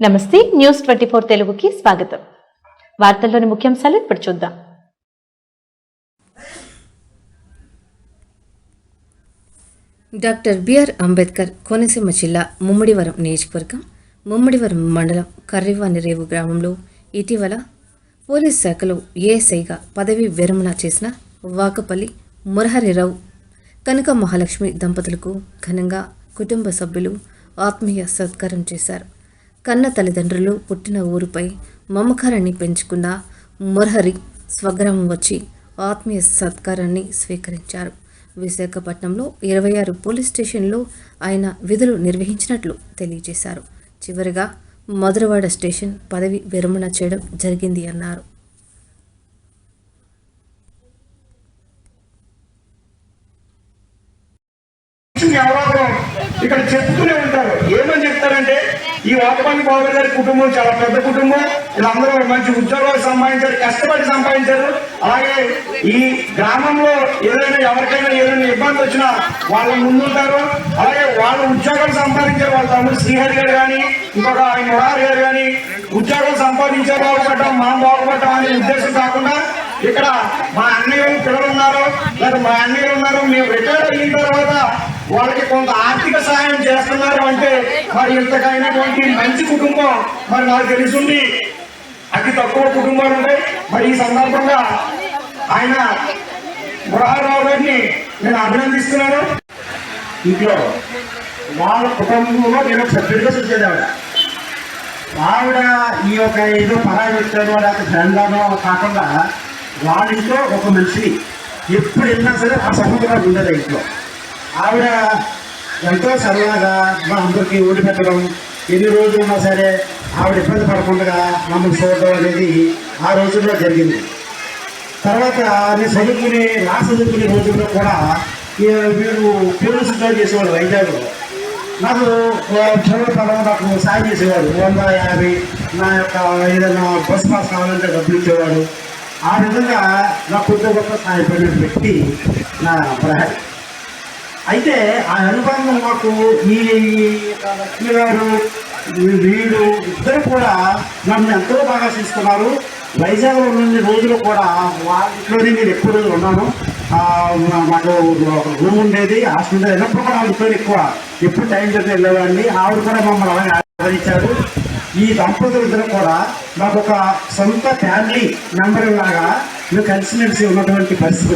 నమస్తే news twenty four తెలుగుకి స్వాగతం. వార్తల్లోని ముఖ్యాంశాలు ఇప్పుడు చూద్దాం. డాక్టర్ బిఆర్ అంబేద్కర్ కోనసీమ జిల్లా ముమ్మడివరం నియోజకవర్గం ముమ్మడివరం మండలం కర్రివాని రేవు గ్రామంలో ఇటీవల పోలీస్ శాఖలో ఏఎస్ఐగా పదవి విరమణ చేసిన వాకపల్లి మురహరిరావు కనక మహాలక్ష్మి దంపతులకు ఘనంగా కుటుంబ సభ్యులు ఆత్మీయ సత్కారం చేశారు. కన్న తల్లిదండ్రులు పుట్టిన ఊరిపై మమకారాన్ని పెంచుకున్న మురహరి స్వగ్రామం వచ్చి ఆత్మీయ సత్కారాన్ని స్వీకరించారు. విశాఖపట్నంలో ఇరవై ఆరు పోలీస్ స్టేషన్లో ఆయన విధులు నిర్వహించినట్లు తెలియజేశారు. చివరిగా మధురవాడ స్టేషన్ పదవి విరమణ చేయడం జరిగింది అన్నారు. ఎవరో ఇక్కడ చెప్తూనే ఉంటారు. ఏమని చెప్తారంటే ఈ వాకపల్లి బాబు గారి కుటుంబం చాలా పెద్ద కుటుంబం. వీళ్ళందరూ మంచి ఉద్యోగాలు సంపాదించారు కష్టపడి సంపాదించారు. అలాగే ఈ గ్రామంలో ఏదైనా ఎవరికైనా ఏదైనా ఇబ్బంది వచ్చినా వాళ్ళ ముందుంటారు. అలాగే వాళ్ళు ఉద్యోగాలు సంపాదించారు వాళ్ళ తమ్ముడు శ్రీహరి గారు కానీ ఇంకొక ఆయన మురారి గారు కానీ ఉద్యోగాలు సంపాదించే బాగుపడటం మనం బాగుపడటం అనే ఉద్దేశం కాకుండా ఇక్కడ మా అన్నయ్య పిల్లలు ఉన్నారు లేదా మా అన్నయ్య ఉన్నారు మేము రిటైర్ అయిన తర్వాత వాళ్ళకి కొంత ఆర్థిక సహాయం చేస్తున్నారు అంటే మరి ఇంతకైనటువంటి మంచి కుటుంబం మరి నాకు తెలుసుండి. అతి తక్కువ కుటుంబాలు ఉంటాయి. మరి ఈ సందర్భంగా ఆయన మురహారావు గారిని నేను అభినందిస్తున్నాను. ఇంట్లో వాళ్ళ కుటుంబంలో నేను సభ్యుడిగా చూసేది ఆవిడ ఈ యొక్క ఏదో పరాయి వచ్చారో లేకపోతే ఫ్రెండ్గానో కాకుండా వాళ్ళ ఇంట్లో ఒక మనిషి ఎప్పుడు వెళ్ళినా సరే ఆ సముద్రం ఉండదు ఇంట్లో. ఆవిడ ఎంతో సరదాగా మా అందరికీ ఓటు పెట్టడం ఎన్ని రోజులు ఉన్నా సరే ఆవిడ ఇబ్బంది పడకుండా మమ్మల్ని చూడడం అనేది ఆ రోజుల్లో జరిగింది. తర్వాత నేను చదువుకునే నా చదువుకునే రోజుల్లో కూడా మీరు పేరు సిద్ధం చేసేవాడు వైజాగ్లో నాకు చదువు పదం నాకు సాయం చేసేవాడు వంద యాభై నా యొక్క ఏదైనా బస్ పాస్ కావాలంటే డబ్బులు ఇచ్చేవాడు ఆ విధంగా నాకు కొద్ది గొప్ప సాయపడిన వ్యక్తి నా ప్రహరి అయితే ఆ అనుబంధం మాకు ఈ గారు వీడు ఇద్దరు కూడా నన్ను ఎంతో బాగా చూసుకున్నారు వైజాగ్లో ఉన్న రోజులు కూడా వాళ్ళ నేను ఎక్కువ రోజులు ఉన్నాను మాకు ఒక రూమ్ ఉండేది. హాస్పిటల్ అయినప్పుడు కూడా వాళ్ళ ఎక్కువ ఎప్పుడు టైం దగ్గర వెళ్ళేవాడిని. ఆవిడ కూడా మమ్మల్ని అలాగే ఆదరించారు. ఈ దంపతులు ఇద్దరు కూడా నాకు ఒక సొంత ఫ్యామిలీ మెంబర్ లాగా కలిసి కలిసిమెలిసి ఉన్నటువంటి పరిస్థితి